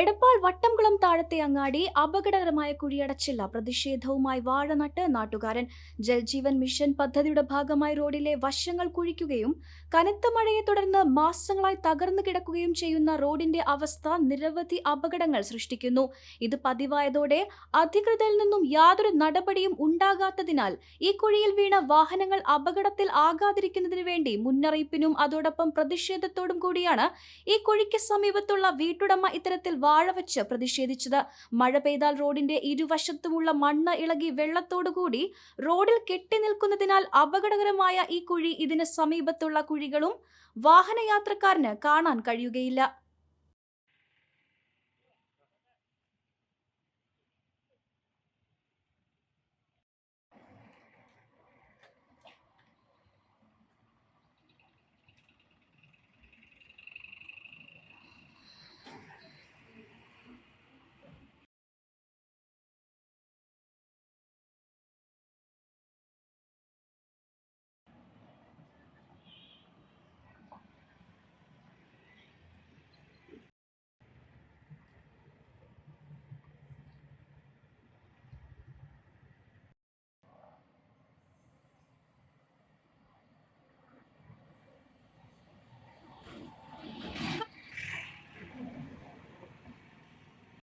എടപ്പാൾ വട്ടംകുളം താഴത്തെ അങ്ങാടി അപകടകരമായ കുഴിയടച്ചില്ല. പ്രതിഷേധവുമായി വാഴ നട്ട് നാട്ടുകാരൻ. ജൽജീവൻ മിഷൻ പദ്ധതിയുടെ ഭാഗമായി റോഡിലെ വശങ്ങൾ കുഴിക്കുകയും കനത്ത മഴയെ തുടർന്ന് മാസങ്ങളായി തകർന്നു കിടക്കുകയും ചെയ്യുന്ന റോഡിന്റെ അവസ്ഥ നിരവധി അപകടങ്ങൾ സൃഷ്ടിക്കുന്നു. ഇത് പതിവായതോടെ അധികൃതരിൽ നിന്നും യാതൊരു നടപടിയും ഉണ്ടാകാത്തതിനാൽ ഈ കുഴിയിൽ വീണ വാഹനങ്ങൾ അപകടത്തിൽ ആകാതിരിക്കുന്നതിനു വേണ്ടി മുന്നറിയിപ്പിനും അതോടൊപ്പം പ്രതിഷേധത്തോടും കൂടിയാണ് ഈ കുഴിക്ക് സമീപത്തുള്ള വീട്ടുടമ ഇത്തരത്തിൽ വാഴ വച്ച് പ്രതിഷേധിച്ചത്. മഴ പെയ്താൽ റോഡിന്റെ ഇരുവശത്തുമുള്ള മണ്ണ് ഇളകി വെള്ളത്തോടുകൂടി റോഡിൽ കെട്ടി നിൽക്കുന്നതിനാൽ അപകടകരമായ ഈ കുഴി ഇതിന് സമീപത്തുള്ള കുഴികളും വാഹനയാത്രക്കാരന് കാണാൻ കഴിയുകയില്ല.